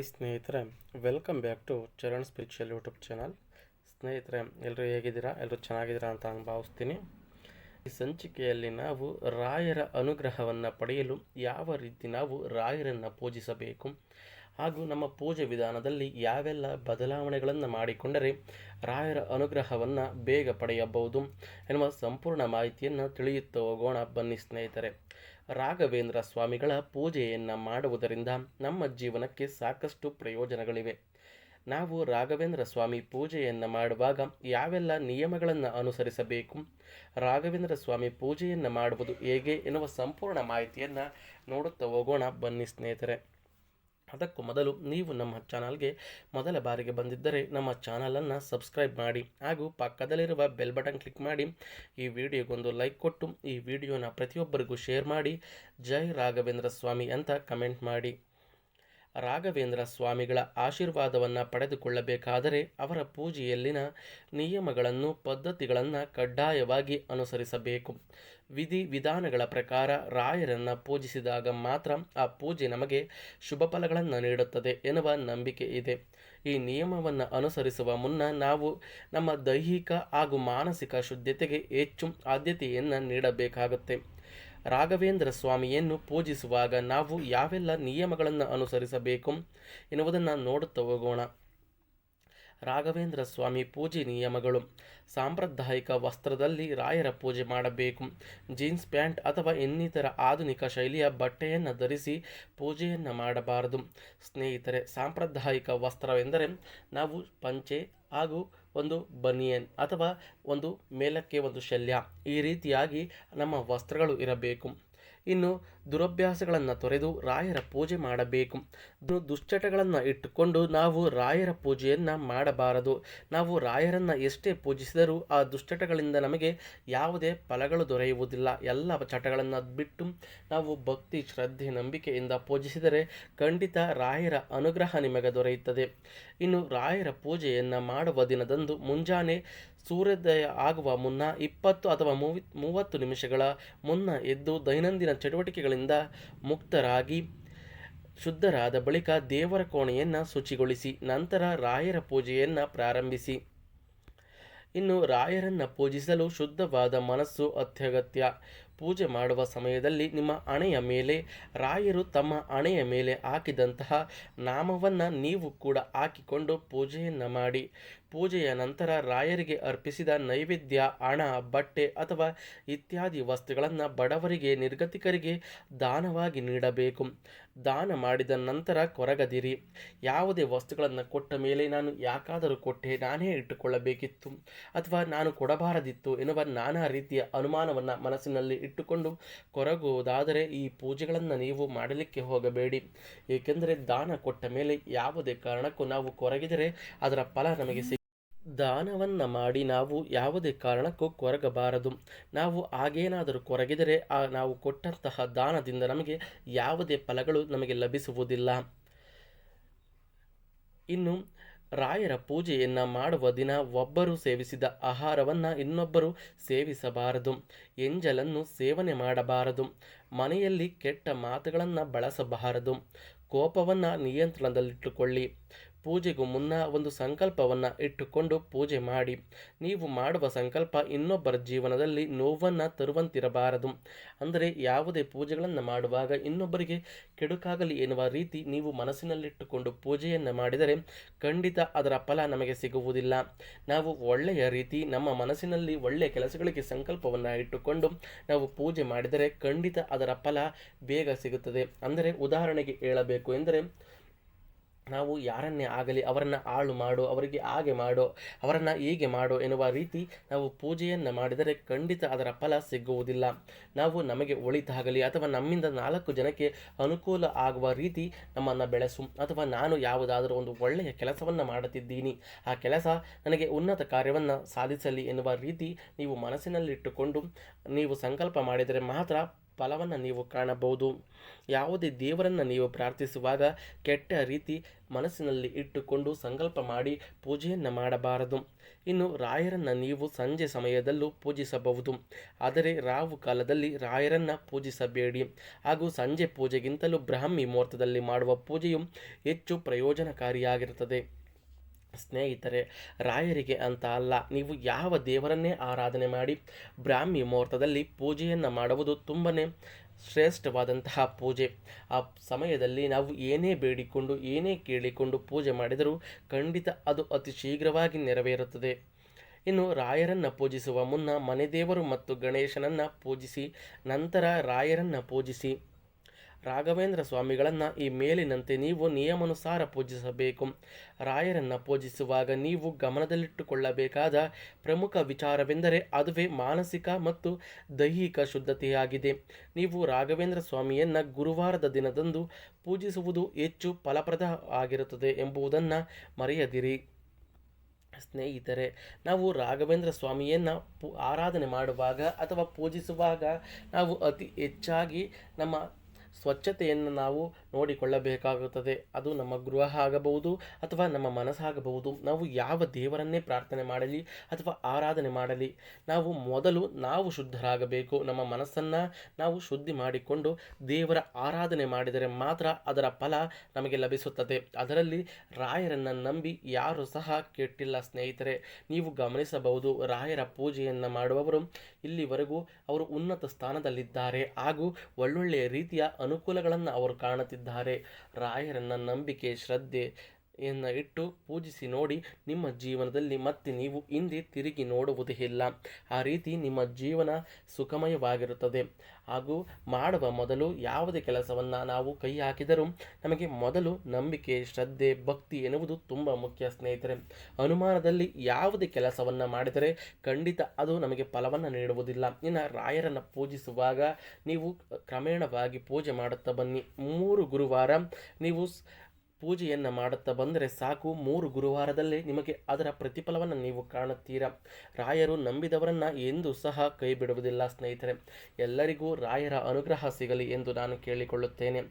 Hi ಸ್ನೇಹಿತರೆ welcome back to Charan spiritual YouTube channel ಸ್ನೇಹಿತರೆ ಎಲ್ಲರೂ ಹೇಗಿದ್ದೀರಾ? ಎಲ್ಲರೂ ಚೆನ್ನಾಗಿದ್ದೀರಾ ಅಂತ ನಾನು ಭಾವಿಸ್ತೀನಿ. ಈ ಸಂಚಿಕೆಯಲ್ಲಿ ನಾವು ರಾಯರ ಅನುಗ್ರಹವನ್ನು ಪಡೆಯಲು ಯಾವ ರೀತಿ ನಾವು ರಾಯರನ್ನು ಪೂಜಿಸಬೇಕು ಹಾಗೂ ನಮ್ಮ ಪೂಜೆ ವಿಧಾನದಲ್ಲಿ ಯಾವೆಲ್ಲ ಬದಲಾವಣೆಗಳನ್ನು ಮಾಡಿಕೊಂಡರೆ ರಾಯರ ಅನುಗ್ರಹವನ್ನು ಬೇಗ ಪಡೆಯಬಹುದು ಎನ್ನುವ ಸಂಪೂರ್ಣ ಮಾಹಿತಿಯನ್ನು ತಿಳಿಯುತ್ತಾ ಹೋಗೋಣ. ಬನ್ನಿ ಸ್ನೇಹಿತರೆ. ರಾಘವೇಂದ್ರ ಸ್ವಾಮಿಗಳ ಪೂಜೆಯನ್ನು ಮಾಡುವುದರಿಂದ ನಮ್ಮ ಜೀವನಕ್ಕೆ ಸಾಕಷ್ಟು ಪ್ರಯೋಜನಗಳಿವೆ. ನಾವು ರಾಘವೇಂದ್ರ ಸ್ವಾಮಿ ಪೂಜೆಯನ್ನು ಮಾಡುವಾಗ ಯಾವೆಲ್ಲ ನಿಯಮಗಳನ್ನು ಅನುಸರಿಸಬೇಕು, ರಾಘವೇಂದ್ರ ಸ್ವಾಮಿ ಪೂಜೆಯನ್ನು ಮಾಡುವುದು ಹೇಗೆ ಎನ್ನುವ ಸಂಪೂರ್ಣ ಮಾಹಿತಿಯನ್ನು ನೋಡುತ್ತಾ ಹೋಗೋಣ ಬನ್ನಿ ಸ್ನೇಹಿತರೆ. ಅದಕ್ಕೂ ಮೊದಲು ನೀವು ನಮ್ಮ ಚಾನಲ್ಗೆ ಮೊದಲ ಬಾರಿಗೆ ಬಂದಿದ್ದರೆ ನಮ್ಮ ಚಾನಲನ್ನು ಸಬ್ಸ್ಕ್ರೈಬ್ ಮಾಡಿ ಹಾಗೂ ಪಕ್ಕದಲ್ಲಿರುವ ಬೆಲ್ ಬಟನ್ ಕ್ಲಿಕ್ ಮಾಡಿ ಈ ವಿಡಿಯೋಗೊಂದು ಲೈಕ್ ಕೊಟ್ಟು ಈ ವಿಡಿಯೋನ ಪ್ರತಿಯೊಬ್ಬರಿಗೂ ಶೇರ್ ಮಾಡಿ. ಜೈ ರಾಘವೇಂದ್ರ ಸ್ವಾಮಿ ಅಂತ ಕಮೆಂಟ್ ಮಾಡಿ. ರಾಘವೇಂದ್ರ ಸ್ವಾಮಿಗಳ ಆಶೀರ್ವಾದವನ್ನು ಪಡೆದುಕೊಳ್ಳಬೇಕಾದರೆ ಅವರ ಪೂಜೆಯಲ್ಲಿನ ನಿಯಮಗಳನ್ನು, ಪದ್ಧತಿಗಳನ್ನು ಕಡ್ಡಾಯವಾಗಿ ಅನುಸರಿಸಬೇಕು. ವಿಧಿ ವಿಧಾನಗಳ ಪ್ರಕಾರ ರಾಯರನ್ನು ಪೂಜಿಸಿದಾಗ ಮಾತ್ರ ಆ ಪೂಜೆ ನಮಗೆ ಶುಭ ಫಲಗಳನ್ನು ನೀಡುತ್ತದೆ ಎನ್ನುವ ನಂಬಿಕೆ ಇದೆ. ಈ ನಿಯಮವನ್ನು ಅನುಸರಿಸುವ ಮುನ್ನ ನಾವು ನಮ್ಮ ದೈಹಿಕ ಹಾಗೂ ಮಾನಸಿಕ ಶುದ್ಧತೆಗೆ ಹೆಚ್ಚು ಆದ್ಯತೆಯನ್ನು ನೀಡಬೇಕಾಗುತ್ತೆ. ರಾಘವೇಂದ್ರ ಸ್ವಾಮಿಯನ್ನು ಪೂಜಿಸುವಾಗ ನಾವು ಯಾವೆಲ್ಲ ನಿಯಮಗಳನ್ನು ಅನುಸರಿಸಬೇಕು ಎನ್ನುವುದನ್ನು ನೋಡುತ್ತಾ ಹೋಗೋಣ. ರಾಘವೇಂದ್ರ ಸ್ವಾಮಿ ಪೂಜೆ ನಿಯಮಗಳು. ಸಾಂಪ್ರದಾಯಿಕ ವಸ್ತ್ರದಲ್ಲಿ ರಾಯರ ಪೂಜೆ ಮಾಡಬೇಕು. ಜೀನ್ಸ್ ಪ್ಯಾಂಟ್ ಅಥವಾ ಇನ್ನಿತರ ಆಧುನಿಕ ಶೈಲಿಯ ಬಟ್ಟೆಯನ್ನು ಧರಿಸಿ ಪೂಜೆಯನ್ನು ಮಾಡಬಾರದು. ಸ್ನೇಹಿತರೆ, ಸಾಂಪ್ರದಾಯಿಕ ವಸ್ತ್ರವೆಂದರೆ ನಾವು ಪಂಚೆ ಹಾಗೂ ಒಂದು ಬನಿಯನ್ ಅಥವಾ ಒಂದು ಮೇಲಕ್ಕೆ ಒಂದು ಶಲ್ಯ ಈ ರೀತಿಯಾಗಿ ನಮ್ಮ ವಸ್ತ್ರಗಳು ಇರಬೇಕು. ಇನ್ನು ದುರಭ್ಯಾಸಗಳನ್ನು ತೊರೆದು ರಾಯರ ಪೂಜೆ ಮಾಡಬೇಕು. ದುಶ್ಚಟಗಳನ್ನು ಇಟ್ಟುಕೊಂಡು ನಾವು ರಾಯರ ಪೂಜೆಯನ್ನು ಮಾಡಬಾರದು. ನಾವು ರಾಯರನ್ನು ಎಷ್ಟೇ ಪೂಜಿಸಿದರೂ ಆ ದುಶ್ಚಟಗಳಿಂದ ನಮಗೆ ಯಾವುದೇ ಫಲಗಳು ದೊರೆಯುವುದಿಲ್ಲ. ಎಲ್ಲ ಚಟಗಳನ್ನು ಬಿಟ್ಟು ನಾವು ಭಕ್ತಿ, ಶ್ರದ್ಧೆ, ನಂಬಿಕೆಯಿಂದ ಪೂಜಿಸಿದರೆ ಖಂಡಿತ ರಾಯರ ಅನುಗ್ರಹ ನಿಮಗೆ ದೊರೆಯುತ್ತದೆ. ಇನ್ನು ರಾಯರ ಪೂಜೆಯನ್ನು ಮಾಡುವ ದಿನದಂದು ಮುಂಜಾನೆ ಸೂರ್ಯೋದಯ ಆಗುವ ಮುನ್ನ ಇಪ್ಪತ್ತು ಅಥವಾ ಮೂವಿ ಮೂವತ್ತು ನಿಮಿಷಗಳ ಮುನ್ನ ಎದ್ದು ದೈನಂದಿನ ಚಟುವಟಿಕೆಗಳಿಂದ ಮುಕ್ತರಾಗಿ ಶುದ್ಧರಾದ ಬಳಿಕ ದೇವರ ಕೋಣೆಯನ್ನು ಶುಚಿಗೊಳಿಸಿ ನಂತರ ರಾಯರ ಪೂಜೆಯನ್ನು ಪ್ರಾರಂಭಿಸಿ. ಇನ್ನು ರಾಯರನ್ನು ಪೂಜಿಸಲು ಶುದ್ಧವಾದ ಮನಸ್ಸು ಅತ್ಯಗತ್ಯ. ಪೂಜೆ ಮಾಡುವ ಸಮಯದಲ್ಲಿ ನಿಮ್ಮ ಅಣೆಯ ಮೇಲೆ, ರಾಯರು ತಮ್ಮ ಹಣೆಯ ಮೇಲೆ ಹಾಕಿದಂತಹ ನಾಮವನ್ನು ನೀವು ಕೂಡ ಹಾಕಿಕೊಂಡು ಪೂಜೆಯನ್ನು ಮಾಡಿ. ಪೂಜೆಯ ನಂತರ ರಾಯರಿಗೆ ಅರ್ಪಿಸಿದ ನೈವೇದ್ಯ ಹಣ ಬಟ್ಟೆ ಅಥವಾ ಇತ್ಯಾದಿ ವಸ್ತುಗಳನ್ನು ಬಡವರಿಗೆ, ನಿರ್ಗತಿಕರಿಗೆ ದಾನವಾಗಿ ನೀಡಬೇಕು. ದಾನ ಮಾಡಿದ ನಂತರ ಕೊರಗದಿರಿ. ಯಾವುದೇ ವಸ್ತುಗಳನ್ನು ಕೊಟ್ಟ ಮೇಲೆ ನಾನು ಯಾಕಾದರೂ ಕೊಟ್ಟೆ, ನಾನೇ ಇಟ್ಟುಕೊಳ್ಳಬೇಕಿತ್ತು ಅಥವಾ ನಾನು ಕೊಡಬಾರದಿತ್ತು ಎನ್ನುವ ನಾನಾ ರೀತಿಯ ಅನುಮಾನವನ್ನು ಮನಸ್ಸಿನಲ್ಲಿ ಇಟ್ಟುಕೊಂಡು ಕೊರಗುವುದಾದರೆ ಈ ಪೂಜೆಗಳನ್ನು ನೀವು ಮಾಡಲಿಕ್ಕೆ ಹೋಗಬೇಡಿ. ಏಕೆಂದರೆ ದಾನ ಕೊಟ್ಟ ಮೇಲೆ ಯಾವುದೇ ಕಾರಣಕ್ಕೂ ನಾವು ಕೊರಗಿದರೆ ಅದರ ಫಲ ನಮಗೆ ಸಿಗ ದಾನವನ್ನು ಮಾಡಿ ನಾವು ಯಾವುದೇ ಕಾರಣಕ್ಕೂ ಕೊರಗಬಾರದು. ನಾವು ಆಗೇನಾದರೂ ಕೊರಗಿದರೆ ಆ ನಾವು ಕೊಟ್ಟಂತಹ ದಾನದಿಂದ ನಮಗೆ ಯಾವುದೇ ಫಲಗಳು ನಮಗೆ ಲಭಿಸುವುದಿಲ್ಲ. ಇನ್ನು ರಾಯರ ಪೂಜೆಯನ್ನು ಮಾಡುವ ದಿನ ಒಬ್ಬರು ಸೇವಿಸಿದ ಆಹಾರವನ್ನು ಇನ್ನೊಬ್ಬರು ಸೇವಿಸಬಾರದು. ಎಂಜಲನ್ನು ಸೇವನೆ ಮಾಡಬಾರದು. ಮನೆಯಲ್ಲಿ ಕೆಟ್ಟ ಮಾತುಗಳನ್ನು ಬಳಸಬಾರದು. ಕೋಪವನ್ನು ನಿಯಂತ್ರಣದಲ್ಲಿಟ್ಟುಕೊಳ್ಳಿ. ಪೂಜೆಗೂ ಮುನ್ನ ಒಂದು ಸಂಕಲ್ಪವನ್ನು ಇಟ್ಟುಕೊಂಡು ಪೂಜೆ ಮಾಡಿ. ನೀವು ಮಾಡುವ ಸಂಕಲ್ಪ ಇನ್ನೊಬ್ಬರ ಜೀವನದಲ್ಲಿ ನೋವನ್ನು ತರುವಂತಿರಬಾರದು. ಅಂದರೆ ಯಾವುದೇ ಪೂಜೆಗಳನ್ನು ಮಾಡುವಾಗ ಇನ್ನೊಬ್ಬರಿಗೆ ಕೆಡುಕಾಗಲಿ ಎನ್ನುವ ರೀತಿ ನೀವು ಮನಸ್ಸಿನಲ್ಲಿಟ್ಟುಕೊಂಡು ಪೂಜೆಯನ್ನು ಮಾಡಿದರೆ ಖಂಡಿತ ಅದರ ಫಲ ನಮಗೆ ಸಿಗುವುದಿಲ್ಲ. ನಾವು ಒಳ್ಳೆಯ ರೀತಿ ನಮ್ಮ ಮನಸ್ಸಿನಲ್ಲಿ ಒಳ್ಳೆಯ ಕೆಲಸಗಳಿಗೆ ಸಂಕಲ್ಪವನ್ನು ಇಟ್ಟುಕೊಂಡು ನಾವು ಪೂಜೆ ಮಾಡಿದರೆ ಖಂಡಿತ ಅದರ ಫಲ ಬೇಗ ಸಿಗುತ್ತದೆ. ಅಂದರೆ ಉದಾಹರಣೆಗೆ ಹೇಳಬೇಕು ಎಂದರೆ ನಾವು ಯಾರನ್ನೇ ಆಗಲಿ ಅವರನ್ನು ಆಳು ಮಾಡು, ಅವರಿಗೆ ಹಾಗೆ ಮಾಡೋ, ಅವರನ್ನು ಹೀಗೆ ಮಾಡು ಎನ್ನುವ ರೀತಿ ನಾವು ಪೂಜೆಯನ್ನು ಮಾಡಿದರೆ ಖಂಡಿತ ಅದರ ಫಲ ಸಿಗುವುದಿಲ್ಲ. ನಾವು ನಮಗೆ ಒಳಿತಾಗಲಿ ಅಥವಾ ನಮ್ಮಿಂದ ನಾಲ್ಕು ಜನಕ್ಕೆ ಅನುಕೂಲ ಆಗುವ ರೀತಿ ನಮ್ಮನ್ನು ಬೆಳೆಸು. ಅಥವಾ ನಾನು ಯಾವುದಾದರೂ ಒಂದು ಒಳ್ಳೆಯ ಕೆಲಸವನ್ನು ಮಾಡುತ್ತಿದ್ದೀನಿ. ಆ ಕೆಲಸ ನನಗೆ ಉನ್ನತ ಕಾರ್ಯವನ್ನು ಸಾಧಿಸಲಿ ಎನ್ನುವ ರೀತಿ ನೀವು ಮನಸ್ಸಿನಲ್ಲಿಟ್ಟುಕೊಂಡು ನೀವು ಸಂಕಲ್ಪ ಮಾಡಿದರೆ ಮಾತ್ರ ಫಲವನ್ನು ನೀವು ಕಾಣಬಹುದು. ಯಾವುದೇ ದೇವರನ್ನು ನೀವು ಪ್ರಾರ್ಥಿಸುವಾಗ ಕೆಟ್ಟ ರೀತಿ ಮನಸ್ಸಿನಲ್ಲಿ ಇಟ್ಟುಕೊಂಡು ಸಂಕಲ್ಪ ಮಾಡಿ ಪೂಜೆಯನ್ನು ಮಾಡಬಾರದು. ಇನ್ನು ರಾಯರನ್ನು ನೀವು ಸಂಜೆ ಸಮಯದಲ್ಲೂ ಪೂಜಿಸಬಹುದು. ಆದರೆ ರಾವು ಕಾಲದಲ್ಲಿ ರಾಯರನ್ನು ಪೂಜಿಸಬೇಡಿ. ಹಾಗೂ ಸಂಜೆ ಪೂಜೆಗಿಂತಲೂ ಬ್ರಾಹ್ಮಿ ಮುಹೂರ್ತದಲ್ಲಿ ಮಾಡುವ ಪೂಜೆಯು ಹೆಚ್ಚು ಪ್ರಯೋಜನಕಾರಿಯಾಗಿರುತ್ತದೆ. ಸ್ನೇಹಿತರೆ, ರಾಯರಿಗೆ ಅಂತ ಅಲ್ಲ, ನೀವು ಯಾವ ದೇವರನ್ನೇ ಆರಾಧನೆ ಮಾಡಿ, ಬ್ರಾಹ್ಮಿ ಮುಹೂರ್ತದಲ್ಲಿ ಪೂಜೆಯನ್ನು ಮಾಡುವುದು ತುಂಬನೇ ಶ್ರೇಷ್ಠವಾದಂತಹ ಪೂಜೆ. ಆ ಸಮಯದಲ್ಲಿ ನಾವು ಏನೇ ಬೇಡಿಕೊಂಡು, ಏನೇ ಕೇಳಿಕೊಂಡು ಪೂಜೆ ಮಾಡಿದರೂ ಖಂಡಿತ ಅದು ಅತಿ ಶೀಘ್ರವಾಗಿ ನೆರವೇರುತ್ತದೆ. ಇನ್ನು ರಾಯರನ್ನು ಪೂಜಿಸುವ ಮುನ್ನ ಮನೆದೇವರು ಮತ್ತು ಗಣೇಶನನ್ನು ಪೂಜಿಸಿ, ನಂತರ ರಾಯರನ್ನು ಪೂಜಿಸಿ. ರಾಘವೇಂದ್ರ ಸ್ವಾಮಿಗಳನ್ನು ಈ ಮೇಲಿನಂತೆ ನೀವು ನಿಯಮಾನುಸಾರ ಪೂಜಿಸಬೇಕು. ರಾಯರನ್ನು ಪೂಜಿಸುವಾಗ ನೀವು ಗಮನದಲ್ಲಿಟ್ಟುಕೊಳ್ಳಬೇಕಾದ ಪ್ರಮುಖ ವಿಚಾರವೆಂದರೆ ಅದುವೇ ಮಾನಸಿಕ ಮತ್ತು ದೈಹಿಕ ಶುದ್ಧತೆಯಾಗಿದೆ. ನೀವು ರಾಘವೇಂದ್ರ ಸ್ವಾಮಿಯನ್ನು ಗುರುವಾರದ ದಿನದಂದು ಪೂಜಿಸುವುದು ಹೆಚ್ಚು ಫಲಪ್ರದ ಆಗಿರುತ್ತದೆ ಎಂಬುದನ್ನು ಮರೆಯದಿರಿ. ಸ್ನೇಹಿತರೆ, ನಾವು ರಾಘವೇಂದ್ರ ಸ್ವಾಮಿಯನ್ನು ಪೂ, ಆರಾಧನೆ ಮಾಡುವಾಗ ಅಥವಾ ಪೂಜಿಸುವಾಗ ನಾವು ಅತಿ ಹೆಚ್ಚಾಗಿ ನಮ್ಮ ಸ್ವಚ್ಛತೆಯನ್ನು ನಾವು ನೋಡಿಕೊಳ್ಳಬೇಕಾಗುತ್ತದೆ. ಅದು ನಮ್ಮ ಗೃಹ ಆಗಬಹುದು ಅಥವಾ ನಮ್ಮ ಮನಸ್ಸಾಗಬಹುದು. ನಾವು ಯಾವ ದೇವರನ್ನೇ ಪ್ರಾರ್ಥನೆ ಮಾಡಲಿ ಅಥವಾ ಆರಾಧನೆ ಮಾಡಲಿ, ನಾವು ಮೊದಲು ನಾವು ಶುದ್ಧರಾಗಬೇಕು. ನಮ್ಮ ಮನಸ್ಸನ್ನು ನಾವು ಶುದ್ಧಿ ಮಾಡಿಕೊಂಡು ದೇವರ ಆರಾಧನೆ ಮಾಡಿದರೆ ಮಾತ್ರ ಅದರ ಫಲ ನಮಗೆ ಲಭಿಸುತ್ತದೆ. ಅದರಲ್ಲಿ ರಾಯರನ್ನು ನಂಬಿ ಯಾರು ಸಹ ಕೆಟ್ಟಿಲ್ಲ ಸ್ನೇಹಿತರೆ. ನೀವು ಗಮನಿಸಬಹುದು, ರಾಯರ ಪೂಜೆಯನ್ನು ಮಾಡುವವರು ಇಲ್ಲಿವರೆಗೂ ಅವರು ಉನ್ನತ ಸ್ಥಾನದಲ್ಲಿದ್ದಾರೆ. ಹಾಗೂ ಒಳ್ಳೊಳ್ಳೆಯ ರೀತಿಯ ಅನುಕೂಲಗಳನ್ನು ಅವರು ಕಾಣುತ್ತಿದ್ದಾರೆ. ರಾಯರನ್ನ ನಂಬಿಕೆ ಶ್ರದ್ಧೆ ಯನ್ನು ಇಟ್ಟು ಪೂಜಿಸಿ ನೋಡಿ, ನಿಮ್ಮ ಜೀವನದಲ್ಲಿ ಮತ್ತೆ ನೀವು ಹಿಂದೆ ತಿರುಗಿ ನೋಡುವುದೇ ಇಲ್ಲ. ಆ ರೀತಿ ನಿಮ್ಮ ಜೀವನ ಸುಖಮಯವಾಗಿರುತ್ತದೆ. ಹಾಗೂ ಮಾಡುವ ಮೊದಲು ಯಾವುದೇ ಕೆಲಸವನ್ನು ನಾವು ಕೈ ಹಾಕಿದರೂ ನಮಗೆ ಮೊದಲು ನಂಬಿಕೆ, ಶ್ರದ್ಧೆ, ಭಕ್ತಿ ಎನ್ನುವುದು ತುಂಬ ಮುಖ್ಯ ಸ್ನೇಹಿತರೆ. ಅನುಮಾನದಲ್ಲಿ ಯಾವುದೇ ಕೆಲಸವನ್ನು ಮಾಡಿದರೆ ಖಂಡಿತ ಅದು ನಮಗೆ ಫಲವನ್ನು ನೀಡುವುದಿಲ್ಲ. ಇನ್ನು ರಾಯರನ್ನು ಪೂಜಿಸುವಾಗ ನೀವು ಕ್ರಮೇಣವಾಗಿ ಪೂಜೆ ಮಾಡುತ್ತಾ ಬನ್ನಿ. ಮೂರು ಗುರುವಾರ ನೀವು ಪೂಜೆಯನ್ನು ಮಾಡುತ್ತಾ ಬಂದರೆ ಸಾಕು, ಮೂರು ಗುರುವಾರದಲ್ಲೇ ನಿಮಗೆ ಅದರ ಪ್ರತಿಫಲವನ್ನು ನೀವು ಕಾಣುತ್ತೀರಾ? ರಾಯರು ನಂಬಿದವರನ್ನು ಎಂದೂ ಸಹ ಕೈ ಬಿಡುವುದಿಲ್ಲ ಸ್ನೇಹಿತರೆ. ಎಲ್ಲರಿಗೂ ರಾಯರ ಅನುಗ್ರಹ ಸಿಗಲಿ ಎಂದು ನಾನು ಕೇಳಿಕೊಳ್ಳುತ್ತೇನೆ.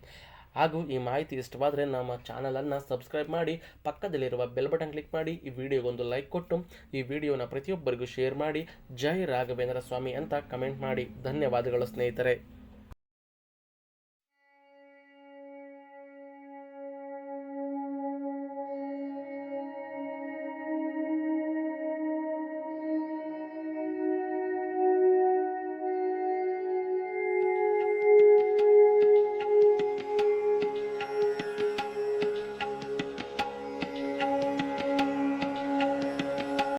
ಹಾಗೂ ಈ ಮಾಹಿತಿ ಇಷ್ಟವಾದರೆ ನಮ್ಮ ಚಾನಲನ್ನು ಸಬ್ಸ್ಕ್ರೈಬ್ ಮಾಡಿ, ಪಕ್ಕದಲ್ಲಿರುವ ಬೆಲ್ ಬಟನ್ ಕ್ಲಿಕ್ ಮಾಡಿ, ಈ ವಿಡಿಯೋಗೊಂದು ಲೈಕ್ ಕೊಟ್ಟು, ಈ ವಿಡಿಯೋನ ಪ್ರತಿಯೊಬ್ಬರಿಗೂ ಶೇರ್ ಮಾಡಿ, ಜೈ ರಾಘವೇಂದ್ರ ಸ್ವಾಮಿ ಅಂತ ಕಮೆಂಟ್ ಮಾಡಿ. ಧನ್ಯವಾದಗಳು ಸ್ನೇಹಿತರೆ.